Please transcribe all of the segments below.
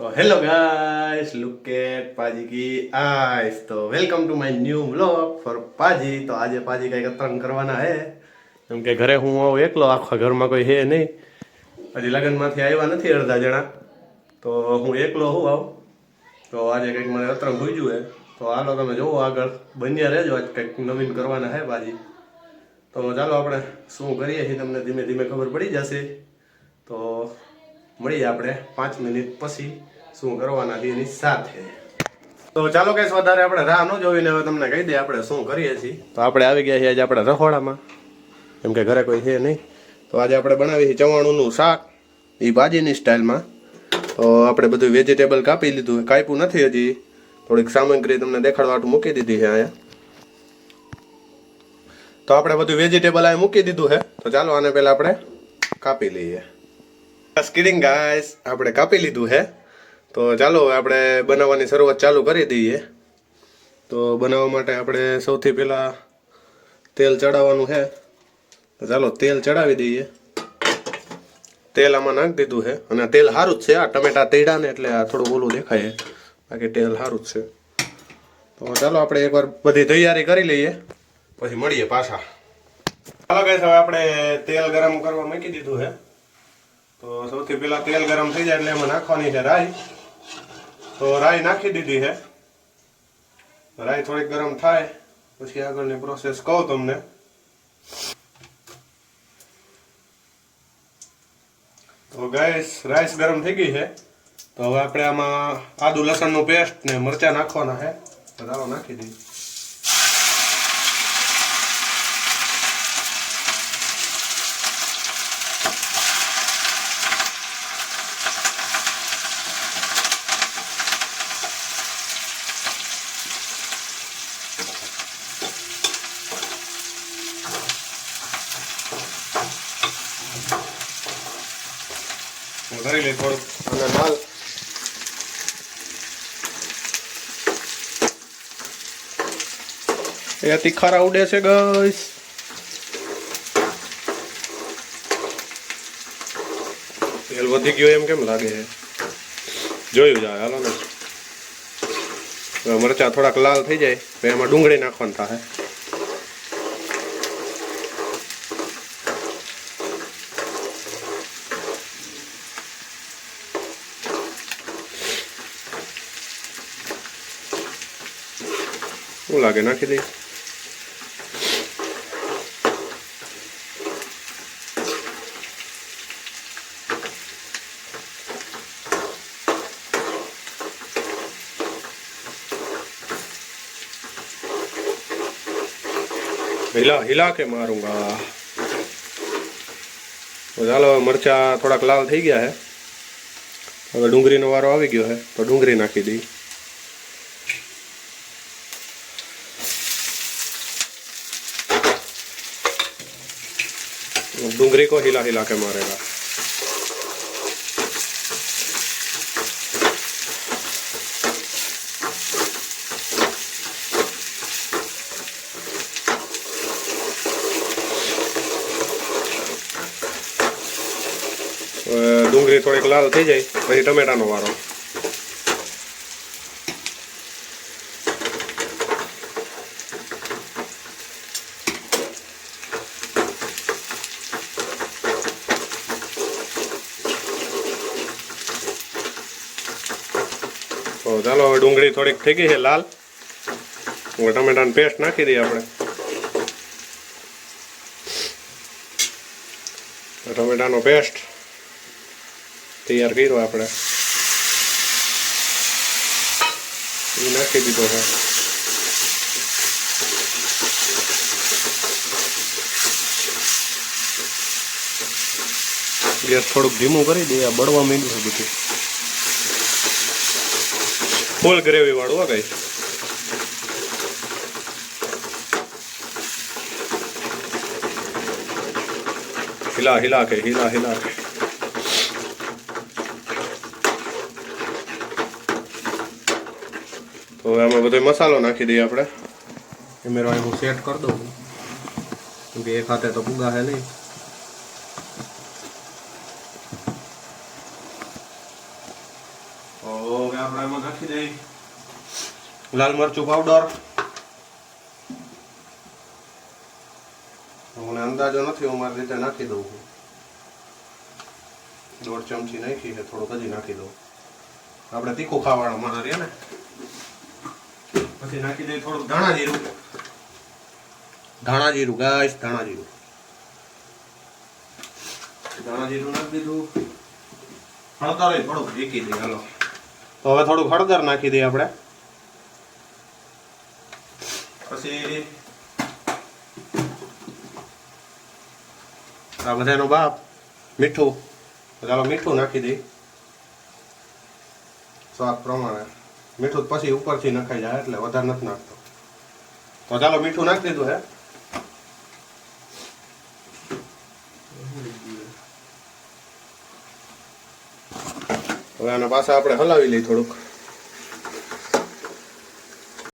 તો hello guys, look at Paaji key eyes. તો welcome to my new vlog for Paaji. તો આજે પાજી કંઈક અતરણ કરવાના હે. કેમ કે ઘરે હું આવું એકલો, આખા ઘરમાં કોઈ હે નહીં. હજી લગ્નમાંથી આવ્યા નથી અડધા જણા. તો હું એકલો હું આવું. તો આજે કંઈક મને અતરણ ભૂજ્યું હે. તો હાલો તમે જોવો આગળ. બન્યા રહેજો, આજ કંઈક નવીન કરવાના હે પાજી. તો ચાલો આપણે શું કરીએ છીએ તમને ધીમે ધીમે ખબર પડી જશે. તો મળીએ આપણે પાંચ મિનિટ પછી શું કરવાના છીએ એની સાથે. તો ચાલો કઈ વધારે આપણે રાહ ન જોઈને હવે તમને કહી દઈએ આપણે શું કરીએ છીએ. તો આપણે આવી ગયા છીએ આજે આપણે રખોડામાં એમ કે ઘરે કોઈ છે નહીં. તો આજે આપણે બનાવીએ છીએ ચવાણુંનું શાક. એ ભાજીની સ્ટાઇલમાં. તો આપણે બધું વેજીટેબલ કાપી લીધું. કાપ્યું નથી હજી. થોડીક સામગ્રી તમને દેખાડવાટું મૂકી દીધી છે અહીંયા. તો આપણે બધું વેજીટેબલ અહીંયા મૂકી દીધું છે. તો ચાલો આને પહેલાં આપણે કાપી લઈએ. સ્કીડિંગ ગાઈસ આપણે કાપી લીધું છે તો ચાલો હવે આપણે બનાવવાની શરૂઆત ચાલુ કરી દઈએ. તો બનાવવા માટે આપણે સૌથી પહેલાં તેલ ચડાવવાનું છે તો ચાલો તેલ ચડાવી દઈએ. તેલ આમાં નાખી દીધું છે અને તેલ સારું જ છે. આ ટમેટા તેડા ને એટલે આ થોડું ઓલું દેખાય બાકી તેલ સારું જ છે. તો ચાલો આપણે એકવાર બધી તૈયારી કરી લઈએ. પછી મળીએ પાછા. ચાલો ગાઈસ હવે આપણે તેલ ગરમ કરવા મૂકી દીધું છે તો સૌથી પહેલાં તેલ ગરમ થઈ જાય એટલે એમાં નાખવાની છે રાઈ. તો રાઈ નાખી દીધી છે. રાઈ થોડીક ગરમ થાય, પછી આગળની પ્રોસેસ કહું તમને. તો ગેસ રાઈસ ગરમ થઈ ગઈ છે. તો હવે આપણે આમાં આદુ લસણનું પેસ્ટ ને મરચાં નાખવાના છે. તો નાખી દઈએ. કરી લઈએ થોડુંક અને લાલ એ તીખારા ઉડે છે ગઈસ તેલ વધી ગયો એમ કેમ લાગે? છે જોયું જાય હાલો ને. મરચા થોડાક લાલ થઈ જાય એમાં ડુંગળી નાખવાનું થાય. શું લાગે નાખી દઈ હિલા હિલા કે મારુંગા તો ચાલો મરચા થોડાક લાલ થઈ ગયા છે હવે ડુંગળીનો વારો આવી ગયો છે તો ડુંગળી નાખી દઈ डूंगरी को हिला हिला के मारेगा ડુંગળી થોડીક લાલ થઈ જાય પછી ટમેટાનો વારો ચાલો, હવે ડુંગળી થોડીક થઈ ગઈ છે, લાલ. હવે ટમેટાની પેસ્ટ નાખી દઈએ આપણે. ટમેટાનો પેસ્ટ તૈયાર કર્યો આપણે. એ નાખી દીધો છે. ગેસ થોડુંક ધીમું કરી દઈએ બળવા માંડ્યું છે બધું. ફૂલ ગ્રેવી વાળું હો ગઈ હિલા હિલા કે, હિલા હિલા કે. તો હવે આમાં બધો મસાલો નાખી દઈએ આપણે. કેમેરો અહીં હું સેટ કરી દઉં. કેમકે એ હાથે તો પૂગા હે નહીં. એમાં નાખી દઈ લાલ મરચું પાવડર મને અંદાજો નથી હું મારી રીતે નાખી દઉં છું. દોઢ ચમચી નાખી છે થોડુંક હજી નાખી દઉં. આપણે તીખું ખાવાનું માણસ રહે ને. પછી નાખી દઈએ થોડુંક ધાણા જીરું. ધાણા જીરું ગાય ધાણા જીરું. ધાણા જીરું નાખી દીધું. હળદર થોડુંક શેકી દઈએ હાલો. તો હવે થોડુંક હળદર નાખી દઈએ આપણે. પછી આ બધાનો બાપ મીઠું. ચાલો મીઠું નાખી દઈ સ્વાદ પ્રમાણે. મીઠું પછી ઉપરથી નખાઈ જાય એટલે વધારે નથી નાખતો. તો ચાલો મીઠું નાખી દીધું હે. હવે આના પાછા આપણે હલાવી લઈએ થોડુંક.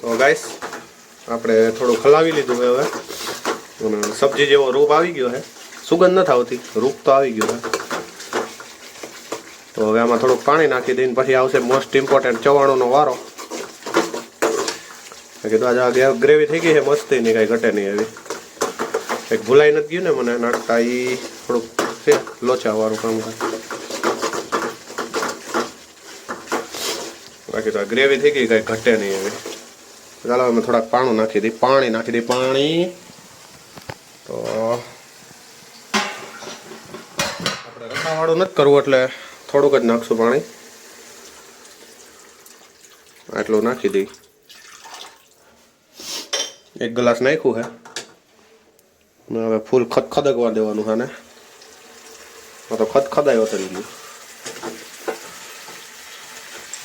તો ગાઈસ આપણે થોડુંક હલાવી લીધું હવે. અને સબ્જી જેવો રૂપ આવી ગયો છે. સુગંધ નથી આવતી. રૂપ તો આવી ગયો છે. તો હવે આમાં થોડુંક પાણી નાખી દઈને પછી આવશે મોસ્ટ ઇમ્પોર્ટન્ટ ચવાણુંનો વારો. કીધું આજે આ ગ્રેવી થઈ ગઈ છે મસ્તી નહીં કાંઈ ઘટે નહીં એવી. કંઈક ભૂલાઈ નથી ગયું ને મને, નાખતા એ થોડુંક છે લોચાવાળું કામ કરે બાકી તો આ ગ્રેવી થઈ ગઈ કાંઈ ઘટે નહીં હવે. ચાલો, અમે થોડાક પાણું નાખી દઈએ. પાણી નાખી દઈએ, પાણી. તો આપણે રસાવાળું નથી કરવું, એટલે થોડુંક જ નાખશું પાણી. આટલું નાખી દઈ એક ગ્લાસ નાખ્યું છે. હવે ફૂલ ખદખદકવા દેવાનું છે ને તો ખદખદાયો થઈ ગયું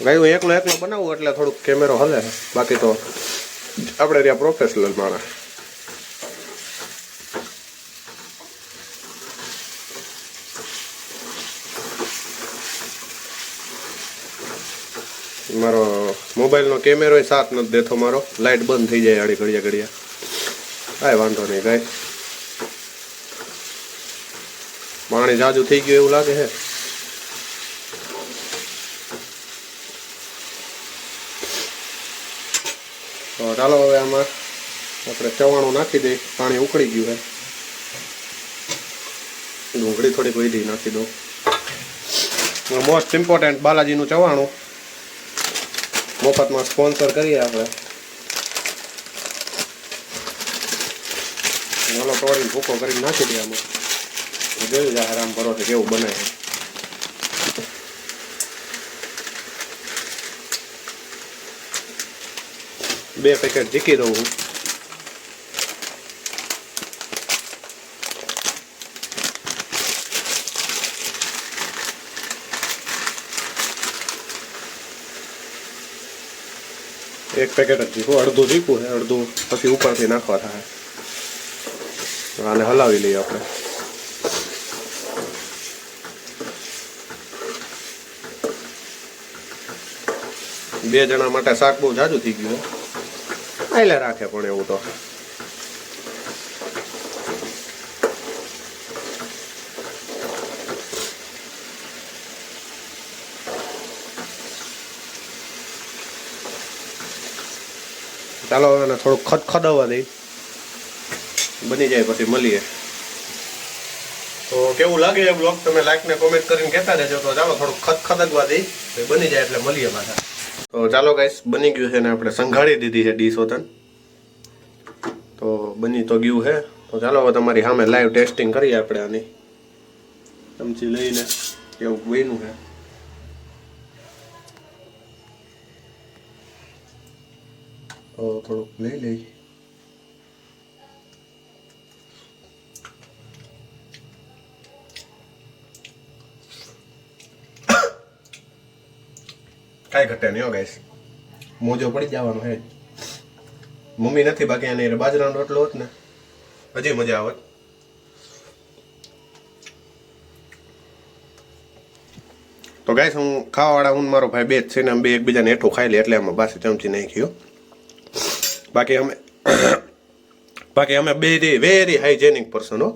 ગાય એકલો એકલો બનાવું એટલે થોડુંક કેમેરો હલે. બાકી તો આપણે રહ્યા પ્રોફેશનલ માણસ. મારો મોબાઈલનો કેમેરો સાથ નથી દેતો મારો. લાઇટ બંધ થઈ જાય આડી ઘડિયા ઘડિયા. કાંઈ વાંધો નહીં, કાંઈ. પાણી જાજુ થઈ ગયું એવું લાગે છે તો ચાલો હવે આમાં આપણે ચવાણું નાખી દઈએ. પાણી ઉકળી ગયું છે. ડુંગળી થોડીક વધી નાખી દઉં. મોસ્ટ ઇમ્પોર્ટન્ટ બાલાજીનું ચવાણું. મફતમાં સ્પોન્સર કરીએ આપણે. ચાલો તોડીને ભૂકો કરીને નાખી દઈએ આમાં. જોયું જાય આરામ ભરોસે કેવું બને બે પેકેટ જીકી દઉં હું. એક પેકેટ જ જીકું, અડધું જીકું છે અડધું પછી ઉપરથી નાખવા થાય. આને હલાવી લઈએ આપણે. બે જણા માટે શાક બહુ જાજુ થઈ ગયું આયલે રાખે પણ એવું તો. ચાલો હવે એને થોડુંક ખદખદવા દઈ. બની જાય પછી મળીએ. તો કેવું લાગે એ બ્લોગ? તમે લાઈક ને કોમેન્ટ કરીને કહેતા રહેજો. તો ચાલો થોડુંક ખદખદગવા દઈ. બની જાય એટલે મળીએ પાછા. તો ચાલો ગાઈસ બની ગયું છે ને આપણે સંઘાડી દીધી છે ડીશ હોતન તો બની તો ગયું છે. તો ચાલો હવે તમારી સામે લાઈવ ટેસ્ટિંગ કરીએ આપણે આની. ચમચી લઈને કેવું બન્યું છે. તો થોડુંક લઈ લઈ કાંઈ ઘટે નહીં હો ગાઈસ મોજો પડી જવાનો હે. મમ્મી નથી બાકી એને બાજરાનો રોટલો હોત ને, હજી મજા આવત. તો ગાઈસ હું ખાવાવાળા હું મારો ભાઈ બે જ છે ને બે એકબીજાને હેઠું ખાઈ લે એટલે અમે બાસી ચમચી નહીં ખીયો બાકી અમે બાકી અમે બે વેરી હાઇજેનિક પર્સન હો.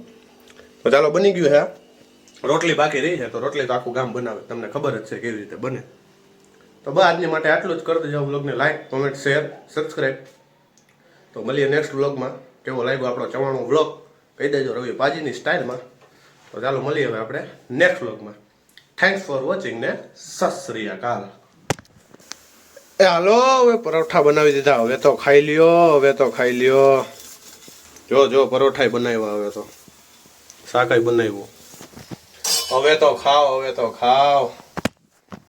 તો ચાલો બની ગયું છે રોટલી બાકી રહી છે, તો રોટલી તો આખું ગામ બનાવે. તમને ખબર જ છે કેવી રીતે બને. તો બસ આજની માટે આટલું જ કરી દેજો બ્લોગને લાઈક કોમેન્ટ શેર સબસ્ક્રાઈબ તો મળીએ નેક્સ્ટ બ્લોગમાં કેવો લાગ્યો આપણો ચવાણો બ્લોગ કહી દેજો રવિ પાજીની સ્ટાઇલમાં તો ચાલો મળીએ હવે આપણે નેક્સ્ટ બ્લોગમાં થેન્ક્સ ફોર વોચિંગ ને સત શ્રી અકાલ. એ હાલો, હવે પરોઠા બનાવી દીધા. હવે તો ખાઈ લ્યો, હવે તો ખાઈ લ્યો. જો જો, પરોઠાય બનાવ્યા હવે તો. શાકાય બનાવ્યું. હવે તો ખાઓ, હવે તો ખાઓ.